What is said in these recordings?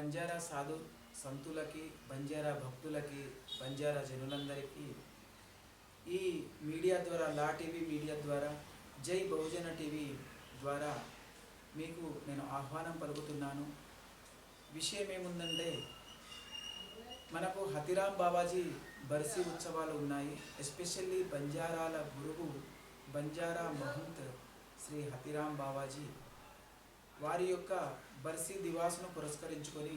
బంజారా సాధు సంతులకి బంజారా భక్తులకి బంజారా జనులందరికీ ఈ మీడియా ద్వారా లా టీవీ మీడియా ద్వారా జై బహుజన టీవీ ద్వారా మీకు నేను ఆహ్వానం పలుకుతున్నాను. విషయం ఏముందంటే మనకు హతిరామ్ బాబాజీ బర్సీ ఉత్సవాలు ఉన్నాయి. ఎస్పెషల్లీ బంజారాల గురువు బంజారా మహంత్ శ్రీ హతిరామ్ బాబాజీ వారి యొక్క బర్సీ దివాస్ను పురస్కరించుకొని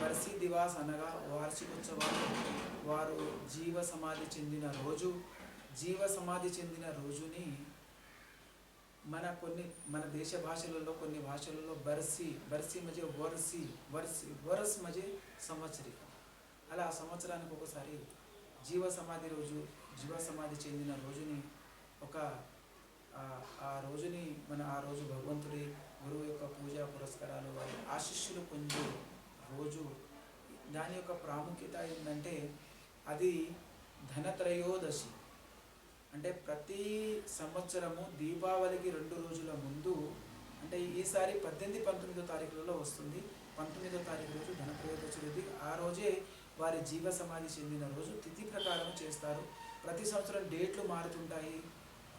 బర్సీ దివాస్ అనగా వార్షికోత్సవాలు. వారు జీవ సమాధి చెందిన రోజు జీవ సమాధి చెందిన రోజుని మన కొన్ని మన దేశ భాషలలో కొన్ని భాషలలో బర్సీ బర్సీ మధ్య వర్సి వర్సి వరస్ మధ్య సంవత్సరికం అలా సంవత్సరానికి ఒకసారి జీవ సమాధి రోజు జీవ సమాధి చెందిన రోజుని ఒక ఆ రోజుని మన ఆ రోజు భగవంతుడి గురువు యొక్క పూజా పురస్కారాలు వారి ఆశిష్యులు పొందే రోజు. దాని యొక్క ప్రాముఖ్యత ఏంటంటే అది ధనత్రయోదశి. అంటే ప్రతి సంవత్సరము దీపావళికి రెండు రోజుల ముందు అంటే ఈసారి పద్దెనిమిది పంతొమ్మిదో తారీఖులలో వస్తుంది. పంతొమ్మిదో తారీఖు రోజు ధనత్రయోదశి రోజు. ఆ రోజే వారి జీవ సమాధి చెందిన రోజు. తిథి ప్రకారం చేస్తారు. ప్రతి సంవత్సరం డేట్లు మారుతుంటాయి.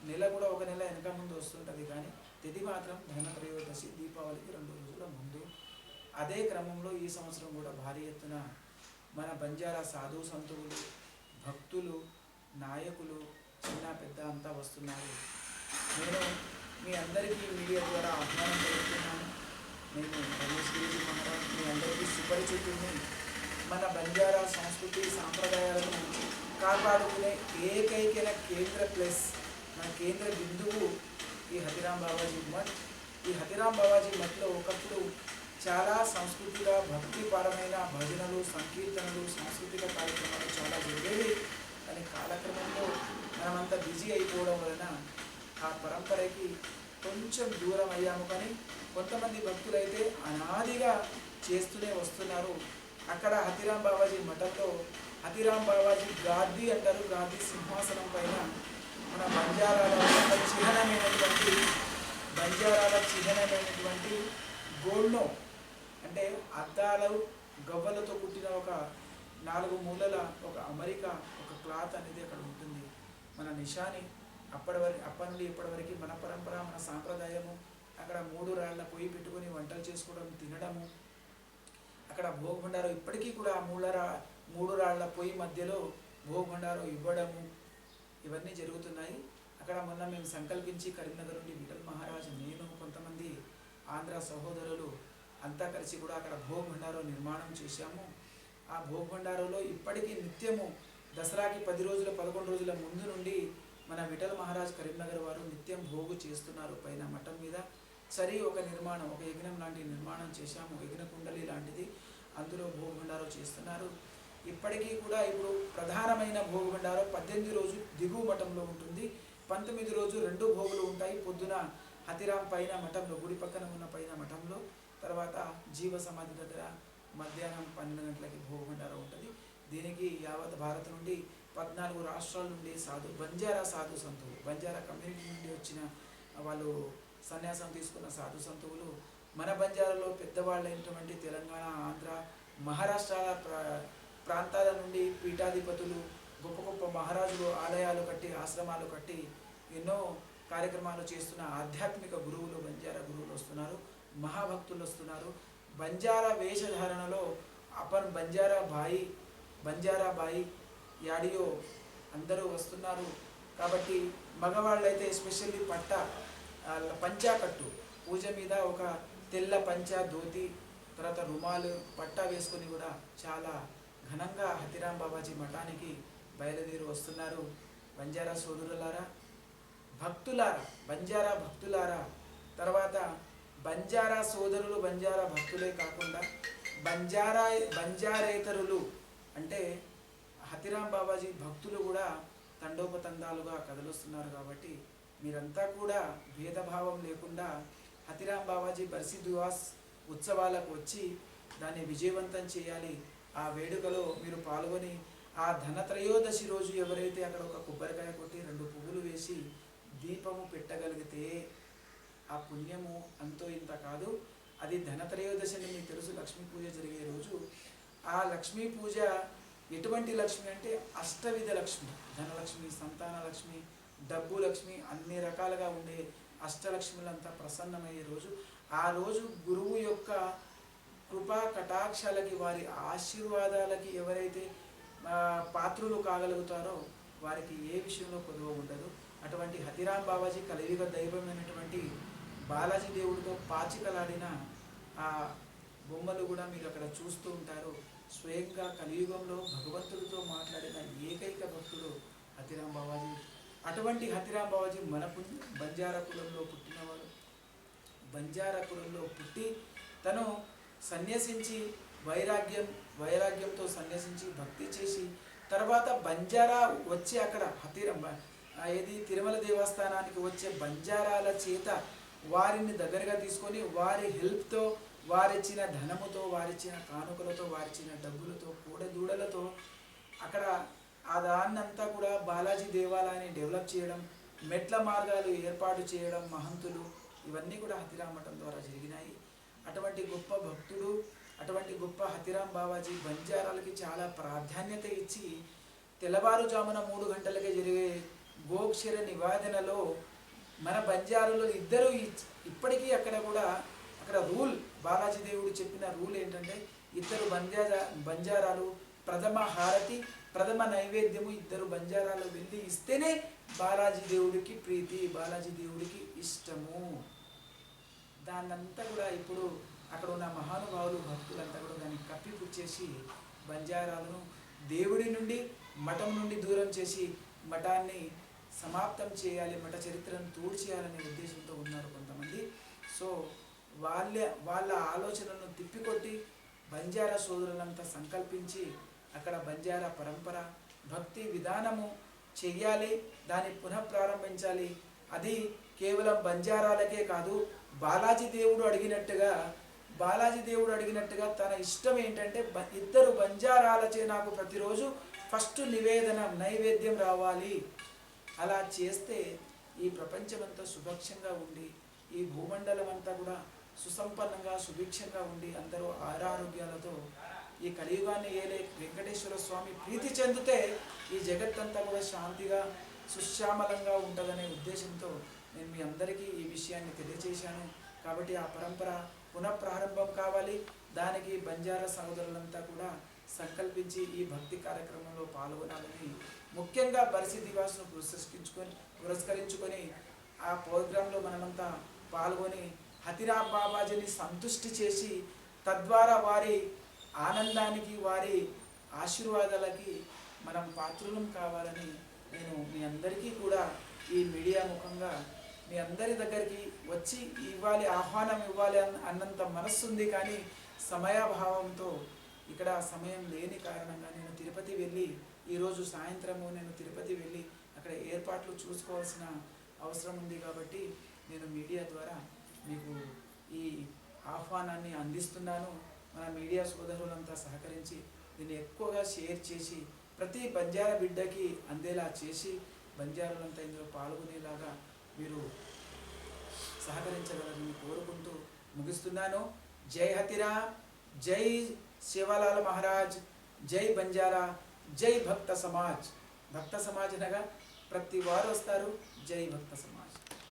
నెల కూడా ఒక నెల వెనక ముందు వస్తుంటుంది కానీ తిది మాత్రం ధనత్రయోదశి దీపావళికి రెండు రోజుల ముందు. అదే క్రమంలో ఈ సంవత్సరం కూడా భారీ ఎత్తున మన బంజారా సాధు సంతువులు భక్తులు నాయకులు చిన్న పెద్ద అంతా వస్తున్నారు. నేను మీ అందరికీ మీడియా ద్వారా ఆహ్వానం జరుగుతున్నాను నేను రమేష్ మహారాజ్ మీ అందరికీ సుపరిచితుని మన బంజారా సంస్కృతి సాంప్రదాయాలను కాపాడుకునే ఏకైక కేంద్ర ప్లస్ మన కేంద్ర బిందువు ఈ హతిరాం బాబాజీ మఠ్. ఈ హతిరాం బాబాజీ మఠ్లో ఒకప్పుడు చాలా సంస్కృతిక భక్తిపరమైన భజనలు సంకీర్తనలు సాంస్కృతిక కార్యక్రమాలు చాలా జరిగేవి. కానీ కాలక్రమంలో మనమంతా బిజీ అయిపోవడం వలన ఆ పరంపరకి కొంచెం దూరం అయ్యాము కానీ కొంతమంది భక్తులైతే అనాదిగా చేస్తూనే వస్తున్నారు. అక్కడ హతిరాం బాబాజీ మఠంలో హతిరాం బాబాజీ గాది అంటారు. గాది సింహాసనం పైన మన బంజారాల చిహ్నమైనటువంటి బంజారాల చిహ్నమైనటువంటి గోల్డ్ను అంటే అద్దాలు గవ్వలతో కుట్టిన ఒక నాలుగు మూలల ఒక అమరిక ఒక క్లాత్ అనేది అక్కడ ఉంటుంది. మన నిషాని అప్పటి వరకు అప్పటి నుండి ఇప్పటి వరకు మన పరంపర మన సాంప్రదాయము అక్కడ మూడు రాళ్ళ పొయ్యి పెట్టుకొని వంటలు చేసుకోవడం తినడము అక్కడ భోగభండారం ఇప్పటికీ కూడా ఆ మూల రా మూడు రాళ్ళ పొయ్యి మధ్యలో భోగభండారం ఇవ్వడము ఇవన్నీ జరుగుతున్నాయి. అక్కడ మొన్న మేము సంకల్పించి కరీంనగర్ నుండి విఠల్ మహారాజ్ నేను కొంతమంది ఆంధ్ర సహోదరులు అంతా కలిసి కూడా అక్కడ భోగభండారం నిర్మాణం చేశాము. ఆ భోగభండారంలో ఇప్పటికీ నిత్యము దసరాకి పది రోజుల పదకొండు రోజుల ముందు నుండి మన విఠల్ మహారాజ్ కరీంనగర్ వారు నిత్యం భోగు చేస్తున్నారు పైన మఠం మీద. సరి ఒక నిర్మాణం ఒక యజ్ఞం లాంటి నిర్మాణం చేశాము. యజ్ఞ కుండలి లాంటిది. అందులో భోగభండారం చేస్తున్నారు. ఇప్పటికీ కూడా ఇప్పుడు ప్రధానమైన భోగభండారం పద్దెనిమిది రోజు దిగువ మఠంలో ఉంటుంది. పంతొమ్మిది రోజు రెండు భోగులు ఉంటాయి. పొద్దున హతిరాం పైన మఠంలో గుడి పక్కన ఉన్న పైన మఠంలో తర్వాత జీవ సమాధి దగ్గర మధ్యాహ్నం పన్నెండు గంటలకి భోగభండారం ఉంటుంది. దీనికి యావత్ భారత్ నుండి పద్నాలుగు రాష్ట్రాల నుండి సాధు బంజారా సాధు సంతువులు బంజారా కమ్యూనిటీ నుండి వచ్చిన వాళ్ళు సన్యాసం తీసుకున్న సాధు సంతువులు మన బంజారాలో పెద్దవాళ్ళైనటువంటి తెలంగాణ ఆంధ్ర మహారాష్ట్ర ప్రాంతాల నుండి పీఠాధిపతులు గొప్ప గొప్ప మహారాజులు ఆలయాలు కట్టి ఆశ్రమాలు కట్టి ఎన్నో కార్యక్రమాలు చేస్తున్న ఆధ్యాత్మిక గురువులు బంజారా గురువులు వస్తున్నారు మహాభక్తులు వస్తున్నారు. బంజారా వేషధారణలో అపర్ బంజారా బాయి బంజారా బాయి యాడియో అందరూ వస్తున్నారు. కాబట్టి మగవాళ్ళైతే ఎస్పెషల్లీ పట్ట పంచాకట్టు. పూజ మీద ఒక తెల్ల పంచా ధోతి తర్వాత రుమాలు పట్టా వేసుకొని కూడా చాలా ఘనంగా హతిరాం బాబాజీ మఠానికి బయలుదేరి వస్తున్నారు. బంజారా సోదరులారా భక్తులారా బంజారా భక్తులారా. తర్వాత బంజారా సోదరులు బంజారా భక్తులే కాకుండా బంజారా బంజారేతరులు అంటే హతిరాం బాబాజీ భక్తులు కూడా తండోపతండాలుగా కదలొస్తున్నారు కాబట్టి మీరంతా కూడా భేదభావం లేకుండా హతిరాం బాబాజీ బర్సి దువాస్ ఉత్సవాలకు వచ్చి దాన్ని విజయవంతం చేయాలి. ఆ వేడుకలో మీరు పాల్గొని ఆ ధనత్రయోదశి రోజు ఎవరైతే అక్కడ ఒక కొబ్బరికాయ కొట్టి రెండు పువ్వులు వేసి దీపము పెట్టగలిగితే ఆ పుణ్యము అంతో ఇంత కాదు. అది ధనత్రయోదశి అని మీకు తెలుసు లక్ష్మీ పూజ జరిగే రోజు. ఆ లక్ష్మీ పూజ ఎటువంటి లక్ష్మి అంటే అష్టవిధ లక్ష్మి ధనలక్ష్మి సంతాన లక్ష్మి డబ్బు లక్ష్మి అన్ని రకాలుగా ఉండే అష్టలక్ష్ములంతా ప్రసన్నమయ్యే రోజు. ఆ రోజు గురువు యొక్క కృపా కటాక్షాలకి వారి ఆశీర్వాదాలకి ఎవరైతే పాత్రులు కాగలుగుతారో వారికి ఏ విషయంలో కొదువ ఉండదు. అటువంటి హతిరామ్ బాబాజీ కలియుగ దైవమైనటువంటి బాలాజీ దేవుడితో పాచికలాడిన ఆ బొమ్మలు కూడా మీరు అక్కడ చూస్తూ ఉంటారు. స్వయంగా కలియుగంలో భగవంతుడితో మాట్లాడిన ఏకైక భక్తుడు హతిరామ్ బాబాజీ. అటువంటి హతిరామ్ బాబాజీ మన పుణ్య బంజారా కులంలో పుట్టినవాడు. బంజారా కులంలో పుట్టి తను సన్యసించి వైరాగ్యం వైరాగ్యంతో సన్యసించి భక్తి చేసి తర్వాత బంజారా వచ్చి అక్కడ హతిర ఏది తిరుమల దేవస్థానానికి వచ్చే బంజారాల చేత వారిని దగ్గరగా తీసుకొని వారి హెల్ప్తో వారిచ్చిన ధనముతో వారిచ్చిన కానుకలతో వారిచ్చిన డబ్బులతో కూడదూడలతో అక్కడ ఆ దాన్నంతా కూడా బాలాజీ దేవాలయాన్ని డెవలప్ చేయడం మెట్ల మార్గాలు ఏర్పాటు చేయడం మహంతులు ఇవన్నీ కూడా హతిరామఠం ద్వారా జరిగినాయి. అటువంటి గొప్ప భక్తుడు అటువంటి గొప్ప హతిరామ్ బాబాజీ బంజారాలకి చాలా ప్రాధాన్యత ఇచ్చి తెల్లవారుజామున మూడు గంటలకే జరిగే గోక్షర నివాదనలో మన బంజారులు ఇద్దరు ఇప్పటికీ అక్కడ కూడా అక్కడ రూల్ బాలాజీ దేవుడు చెప్పిన రూల్ ఏంటంటే ఇద్దరు బంజారా బంజారాలు ప్రథమ హారతి ప్రథమ నైవేద్యము ఇద్దరు బంజారాలు వెళ్ళి ఇస్తేనే బాలాజీ దేవుడికి ప్రీతి బాలాజీ దేవుడికి ఇష్టము. దాన్నంతా కూడా ఇప్పుడు అక్కడ ఉన్న మహానుభావులు భక్తులంతా కూడా దాన్ని కప్పిపుచ్చేసి బంజారాలను దేవుడి నుండి మఠం నుండి దూరం చేసి మఠాన్ని సమాప్తం చేయాలి మఠ చరిత్రను తూడ్చేయాలనే ఉద్దేశంతో ఉన్నారు కొంతమంది. సో వాళ్ళ వాళ్ళ ఆలోచనను తిప్పికొట్టి బంజారా సోదరులంతా సంకల్పించి అక్కడ బంజారా పరంపర భక్తి విధానము చెయ్యాలి దాన్ని పునః ప్రారంభించాలి అది కేవలం బంజారాలకే కాదు బాలాజీ దేవుడు అడిగినట్టుగా బాలాజీ దేవుడు అడిగినట్టుగా తన ఇష్టం ఏంటంటే బ- ఇద్దరు బంజారాలచే నాకు ప్రతిరోజు ఫస్ట్ నివేదన నైవేద్యం రావాలి. అలా చేస్తే ఈ ప్రపంచమంతా సుభక్షంగా ఉండి ఈ భూమండలం అంతా కూడా సుసంపన్నంగా సుభిక్షంగా ఉండి అందరూ ఆరారోగ్యాలతో ఈ కలియుగాన్ని ఏలే వెంకటేశ్వర స్వామి ప్రీతి చెందితే ఈ జగత్తంతా కూడా శాంతిగా సుశ్యామలంగా ఉంటుందనే ఉద్దేశంతో నేను మీ అందరికీ ఈ విషయాన్ని తెలియజేశాను కాబట్టి ఆ పరంపర పునఃప్రారంభం కావాలి. దానికి బంజారా సహోదరులంతా కూడా సంకల్పించి ఈ భక్తి కార్యక్రమంలో పాల్గొనాలని ముఖ్యంగా బరిసి దివాసును పురస్కరించుకొని పురస్కరించుకొని ఆ ప్రోగ్రాంలో మనమంతా పాల్గొని హతిరామ్ బాబాజీని సంతుష్టి చేసి తద్వారా వారి ఆనందానికి వారి ఆశీర్వాదాలకి మనం పాత్రులం కావాలని నేను మీ అందరికీ కూడా ఈ మీడియా ముఖంగా మీ అందరి దగ్గరికి వచ్చి ఇవ్వాలి ఆహ్వానం ఇవ్వాలి అన్నంత మనస్సుంది కానీ సమయాభావంతో ఇక్కడ సమయం లేని కారణంగా నేను తిరుపతి వెళ్ళి ఈరోజు సాయంత్రము నేను తిరుపతి వెళ్ళి అక్కడ ఏర్పాట్లు చూసుకోవాల్సిన అవసరం ఉంది కాబట్టి నేను మీడియా ద్వారా మీకు ఈ ఆహ్వానాన్ని అందిస్తున్నాను. మన మీడియా సోదరులంతా సహకరించి దీన్ని ఎక్కువగా షేర్ చేసి ప్రతి బంజారా బిడ్డకి అందేలా చేసి బంజారులంతా ఇందులో పాల్గొనేలాగా మీరు సహకరించగలరని కోరుకుంటూ ముగిస్తున్నాను. జై హతిరా జై శివలాల్ మహారాజ్ జై బంజారా జై భక్త సమాజ్. భక్త సమాజ్ అనగా ప్రతి వారు వస్తారు. జై భక్త సమాజ్.